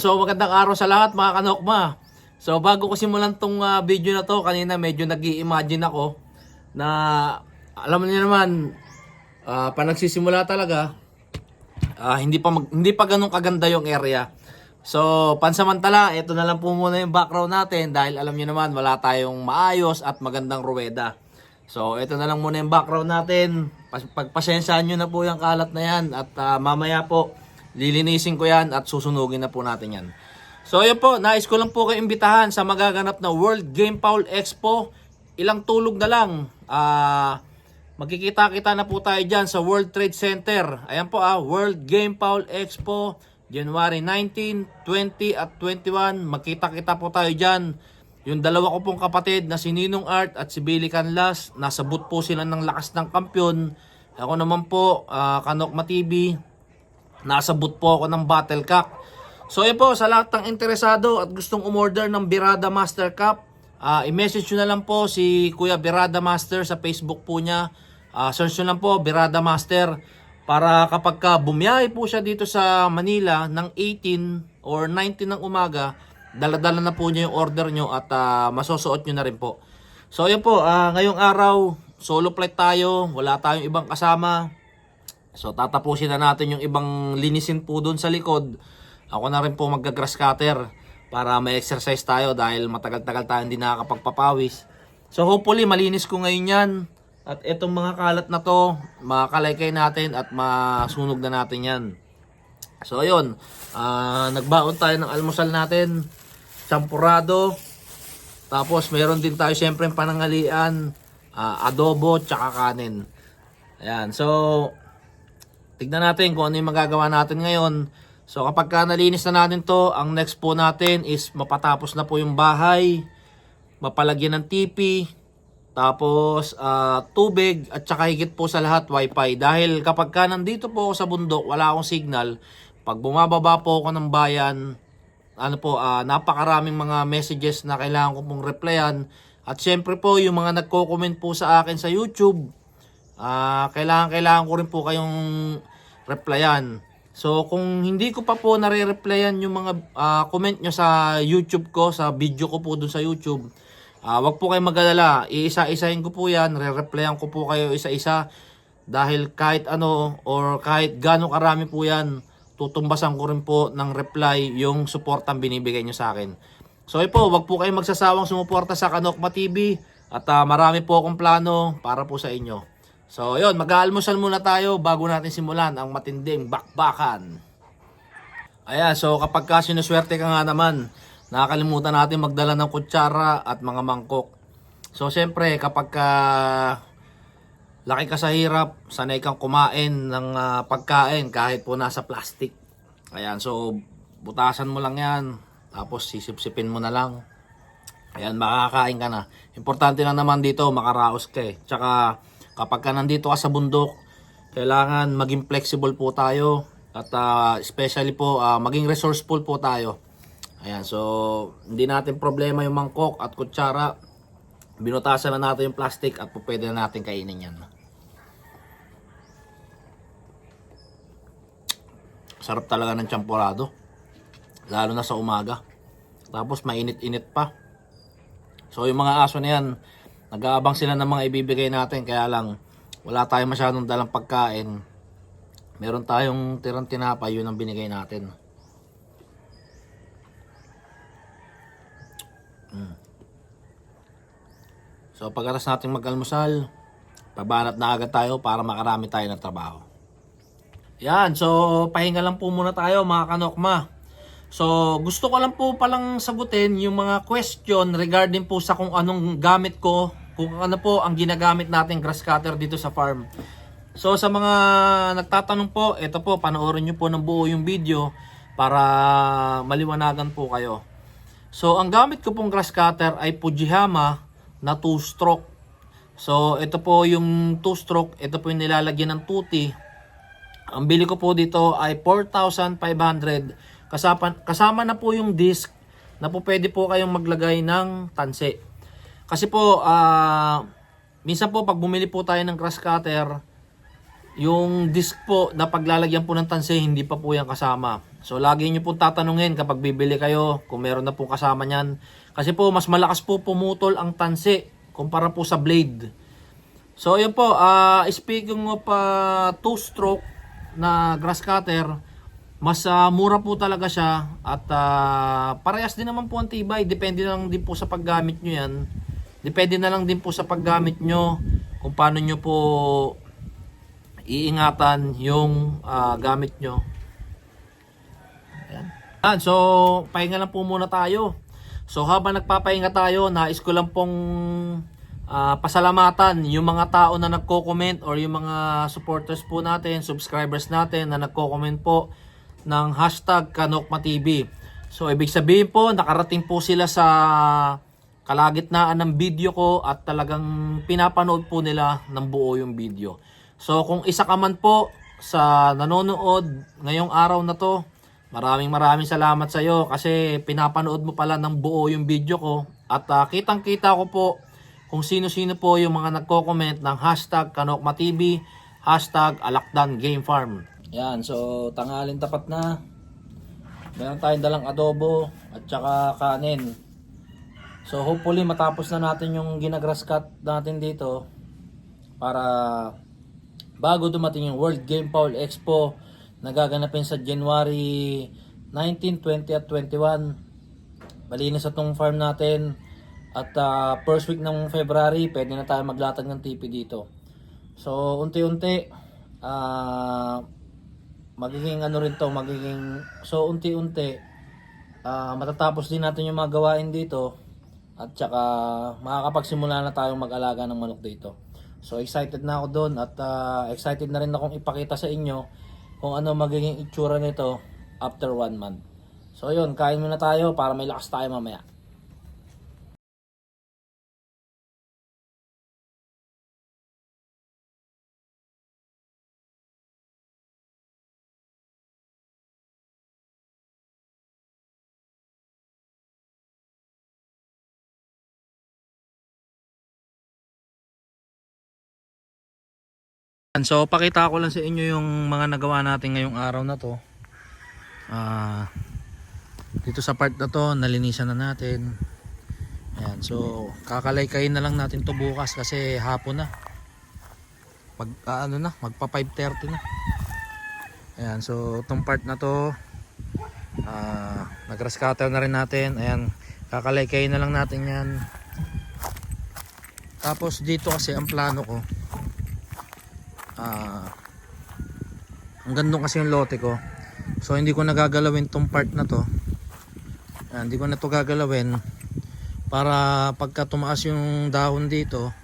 So magandang araw sa lahat mga kanokma. So bago ko simulan tong ah, video na to, kanina medyo nag imagine ako na alam niyo naman ah, pa nagsisimula talaga ah, hindi pa mag- hindi pa ganun kaganda yung area. So pansamantala, ito na lang po muna yung background natin dahil alam niyo naman wala tayong maayos at magandang ruweda. So ito na lang muna yung background natin. Pas- Pagpasensyaan nyo na po yung kalat na yan at ah, mamaya po lilinisin ko yan at susunugin na po natin yan. So ayun po, nais ko lang po kayo imbitahan sa magaganap na World Game Foul Expo. Ilang tulog na lang. Ah, magkikita-kita na po tayo dyan sa World Trade Center. Ayan po ah, World Game Foul Expo. January 19, 20 at 21. Magkita-kita po tayo dyan. Yung dalawa ko pong kapatid na si Ninong Art at si Billy Canlas, nasa boot po sila ng lakas ng kampyon. Ako naman po, ah, Kanokma TV, nasa boot po ako ng Battle Cup. So yun po, sa lahat ng interesado at gustong umorder ng Birada Master Cup, ah, i-message nyo na lang po si Kuya Birada Master sa Facebook po niya. Ah, search nyo lang po, Birada Master. Para kapag ka bumiyahe po siya dito sa Manila ng 18 or 19 ng umaga, daladala na po niya yung order nyo at ah, masusuot nyo na rin po. So yun po, ah, ngayong araw, solo flight tayo, wala tayong ibang kasama. So tatapusin na natin yung ibang linisin po doon sa likod. Ako na rin po magga-grass cutter para may exercise tayo dahil matagal-tagal tayo hindi nakakapagpapawis. So hopefully malinis ko ngayon yan. At itong mga kalat na to, makakalaykay natin at masunog na natin yan. So ayun, ah, nagbaon tayo ng almusal natin. Champurado. Tapos meron din tayo syempre panangalian, ah, adobo, tsaka kanin. Ayan, so tignan natin kung ano yung magagawa natin ngayon. So kapag ka nalinis na natin to, ang next po natin is mapatapos na po yung bahay, mapalagyan ng TV, tapos ah, tubig at saka higit po sa lahat wifi. Dahil kapag ka nandito po ako sa bundok, wala akong signal, pag bumababa po ako ng bayan, ano po, ah, napakaraming mga messages na kailangan ko pong replyan. At syempre po, yung mga nagko-comment po sa akin sa YouTube, ah kailangan, kailangan ko rin po kayong replyan. So, kung hindi ko pa po nare-replyan yung mga ah, comment nyo sa YouTube ko, sa video ko po dun sa YouTube, ah wag po kayong mag-alala. Iisa-isahin ko po yan, re-replyan ko po kayo isa-isa. Dahil kahit ano, or kahit gano'ng karami po yan, tutumbasan ko rin po ng reply yung suportang binibigay nyo sa akin. So, yun po, wag po kayong magsasawang sumuporta sa Kanokma TV. At ah, marami po akong plano para po sa inyo. So, yun, mag-aalmusal muna tayo bago natin simulan ang matinding bakbakan. Ayan, so kapag ka sinuswerte ka nga naman, nakakalimutan natin magdala ng kutsara at mga mangkok. So, siyempre, kapag ka laki ka sa hirap, sanay kang kumain ng ah, pagkain kahit po nasa plastic. Ayan, so butasan mo lang yan. Tapos sisipsipin mo na lang. Ayan, makakain ka na. Importante lang naman dito, makaraos ka eh. Tsaka, kapag ka nandito ka sa bundok, kailangan maging flexible po tayo. At ah, especially po, ah, maging resourceful po tayo. Ayan, so, hindi natin problema yung mangkok at kutsara. Binutasan na natin yung plastic at pwede na natin kainin yan. Sarap talaga ng champurado. Lalo na sa umaga. Tapos mainit-init pa. So yung mga aso na yan, nag-aabang sila ng mga ibibigay natin. Kaya lang, wala tayong masyadong dalang pagkain. Meron tayong tirang tinapay, yun ang binigay natin. Mm. So pagkatas natin mag-almusal, pabanat na agad tayo para makarami tayo ng trabaho. Yan, so pahinga lang po muna tayo mga kanokma. So gusto ko lang po palang sagutin yung mga question regarding po sa kung anong gamit ko, kung ano po ang ginagamit nating grass cutter dito sa farm. So sa mga nagtatanong po, ito po, panoorin nyo po ng buo yung video para maliwanagan po kayo. So ang gamit ko pong grass cutter ay Fujihama na 2-stroke. So ito po yung 2-stroke, ito po yung nilalagyan ng tuti. Ang bili ko po dito ay 4,500 kasama, kasama na po yung disc na po pwede po kayong maglagay ng tanse. Kasi po, ah minsan po pag bumili po tayo ng grass cutter, yung disc po na paglalagyan po ng tanse, hindi pa po yan kasama. So, lagi nyo po tatanungin kapag bibili kayo kung meron na po kasama niyan. Kasi po, mas malakas po pumutol ang tanse kumpara po sa blade. So, yun po, ah speaking of ah, two-stroke na grass cutter, mas ah, mura po talaga siya at ah, parehas din naman po ang tibay. Depende na lang din po sa paggamit nyo yan. Depende na lang din po sa paggamit nyo kung paano nyo po iingatan yung ah, gamit nyo. Ayan. Ayan, so, pahinga lang po muna tayo. So, habang nagpapahinga tayo, nais ko lang pong ah, pasalamatan yung mga tao na nagko-comment or yung mga supporters po natin, subscribers natin na nagko-comment po ng hashtag KanokmaTV. So, ibig sabihin po, nakarating po sila sa kalagitnaan ng video ko at talagang pinapanood po nila ng buo yung video. So kung isa ka man po sa nanonood ngayong araw na to, maraming maraming salamat sa iyo kasi pinapanood mo pala ng buo yung video ko at ah, kitang-kita ko po kung sino-sino po yung mga nagko-comment ng hashtag KanokmaTV, hashtag Alakdan Game Farm. Yan, so tangalin tapat na. Meron tayong dalang adobo at saka kanin. So hopefully matapos na natin yung ginagrass cut natin dito para bago dumating yung World Game Foul Expo na gaganapin sa January 19, 20 at 21. Malinis itong farm natin at ah, first week ng February pwede na tayo maglatag ng TP dito. So unti-unti ah magiging ano rin to, magiging so unti-unti ah, matatapos din natin yung mga gawain dito at saka makakapagsimula na tayong mag-alaga ng manok dito. So excited na ako doon at ah, excited na rin akong ipakita sa inyo kung ano magiging itsura nito after one month. So yun, kain muna tayo para may lakas tayo mamaya. So, pakita ko lang sa inyo yung mga nagawa natin ngayong araw na to. Ah, dito sa part na to, nalinisan na natin. Ayan, so kakalaykay na lang natin to bukas kasi hapon na. Mag ah, ano na, magpa 5:30 na. Ayan, so itong part na to ah nag-grass cutter na rin natin. Ayan, kakalaykay na lang natin 'yan. Tapos dito kasi ang plano ko ah. Ang gandong kasi yung lote ko. So hindi ko nagagalawin tong part na to. Ayan, hindi ko na to gagalawin para pagka tumaas yung dahon dito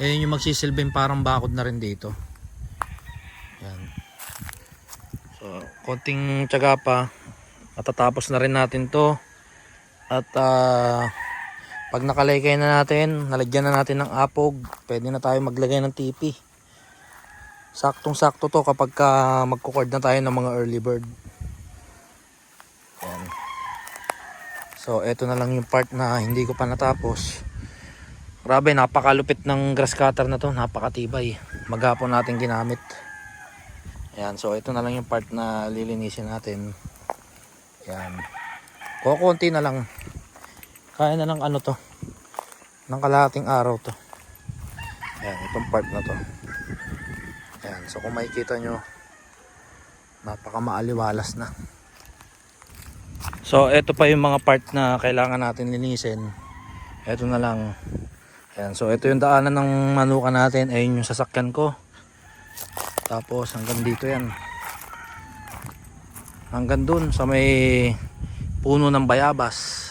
eh yun yung magsisilbing parang bakod na rin dito. Ayan. so konting tiyaga pa. Matatapos na rin natin to. At ah, pag nakalaykay na natin nalagyan na natin ng apog. Pwede na tayo maglagay ng tipi Saktong sakto to kapag ka magkucord na tayo ng mga early bird. Yan. So eto na lang yung part na hindi ko pa natapos. Grabe napakalupit ng grass cutter na to, napakatibay. Maghapon natin ginamit. Yan, so ito na lang yung part na lilinisin natin. Yan. Kukunti na lang. Kaya na ng ano to. Ng kalahating araw to. Yan, itong part na to. So kung makikita nyo, napaka maaliwalas na. So, ito pa yung mga part na kailangan natin linisin. Ito na lang. Ayan, so ito yung daanan ng manuka natin. Ayun yung sasakyan ko. Tapos hanggang dito yan. Hanggang dun sa may puno ng bayabas.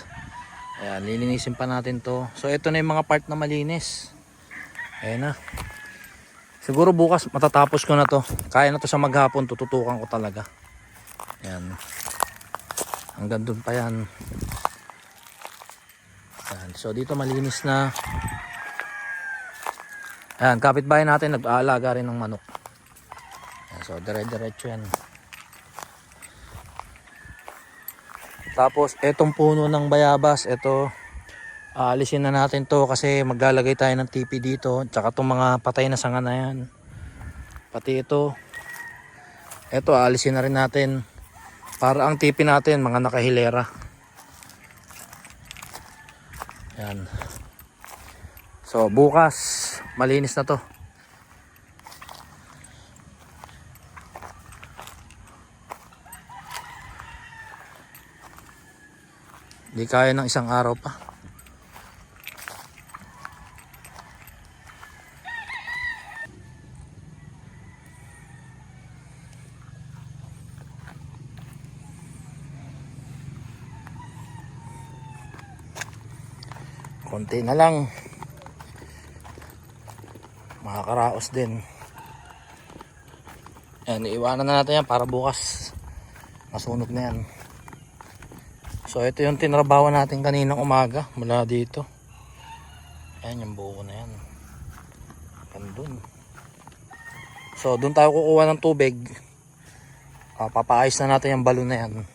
Ayan, lilinisin pa natin to. So, ito na yung mga part na malinis. Ayan na. Siguro bukas matatapos ko na to. Kaya na to sa maghapon, tututukan ko talaga. Yan. Hanggang dun pa yan. Yan. So dito malinis na. Ayan, kapitbahay natin nag-aalaga rin ng manok. Yan, so dire-diretso yan. Tapos etong puno ng bayabas, ito Aalisin na natin to kasi maglalagay tayo ng TP dito. Tsaka itong mga patay na sanga na yan. Pati ito. Ito, aalisin na rin natin. Para ang tipi natin, mga nakahilera. Yan. So, bukas, malinis na to. Hindi kaya ng isang araw pa. Konti na lang. Makakaraos din. Yan, iiwanan na natin yan para bukas masunog na yan. So ito yung tinrabaho natin kaninang umaga mula dito. Ayan yung buo na yan. Pandun. So doon tayo kukuha ng tubig. Ah, papaayos na natin yung balon na yan.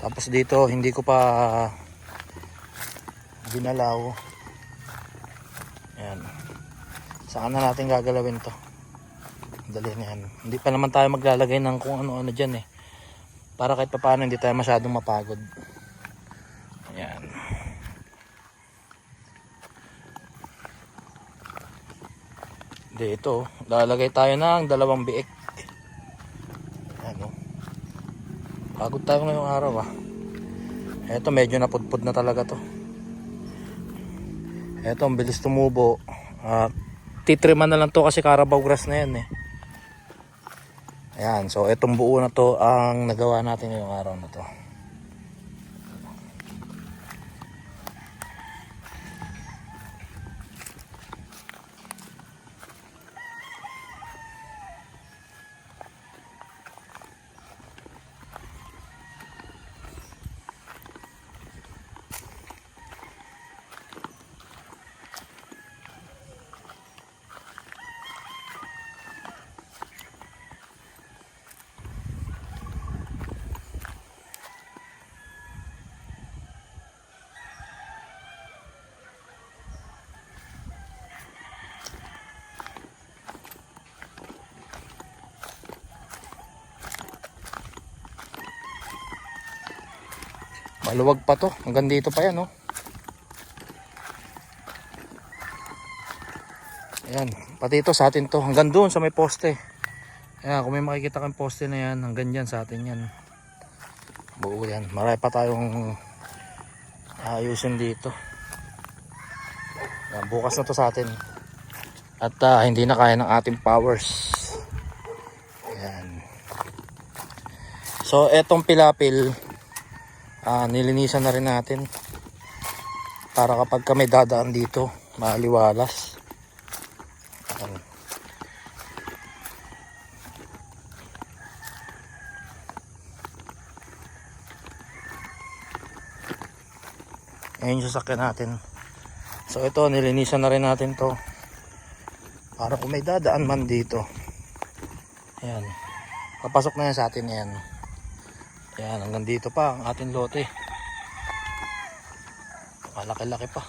Tapos dito hindi ko pa ginalaw. Ayan. Saan na natin gagalawin to? Dali na yan. Hindi pa naman tayo maglalagay ng kung ano-ano dyan eh. Para kahit paano hindi tayo masyadong mapagod. Ayan. Dito, lalagay tayo ng dalawang biik. Ayan o. Pagod tayo ngayong araw ah. Eto medyo napudpud na talaga to. Eto ang bilis tumubo. Ah, titriman na lang to kasi Carabao grass na yan eh. Ayan, so itong buo na to ang nagawa natin ngayong araw na to. Maluwag pa to. Hanggang dito pa yan, oh. Ayan. Pati ito sa atin to. Hanggang doon sa may poste. Ayan, kung may makikita kang poste na yan, hanggang dyan sa atin yan. Buo yan. Marami pa tayong ayusin dito. Ayan, bukas na to sa atin. At ah, hindi na kaya ng ating powers. Ayan. So, etong pilapil, ah, nilinisan na rin natin. Para kapag kami dadaan dito maliwalas. Ayan. Yung sasakyan natin. So ito nilinisan na rin natin to. Para kung may dadaan man dito. Ayan. Papasok na yan sa atin yan Ayan, hanggang dito pa ang ating lote. Malaki-laki pa.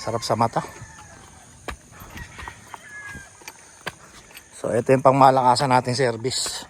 Sarap sa mata. So, ito yung pangmalakasan nating service.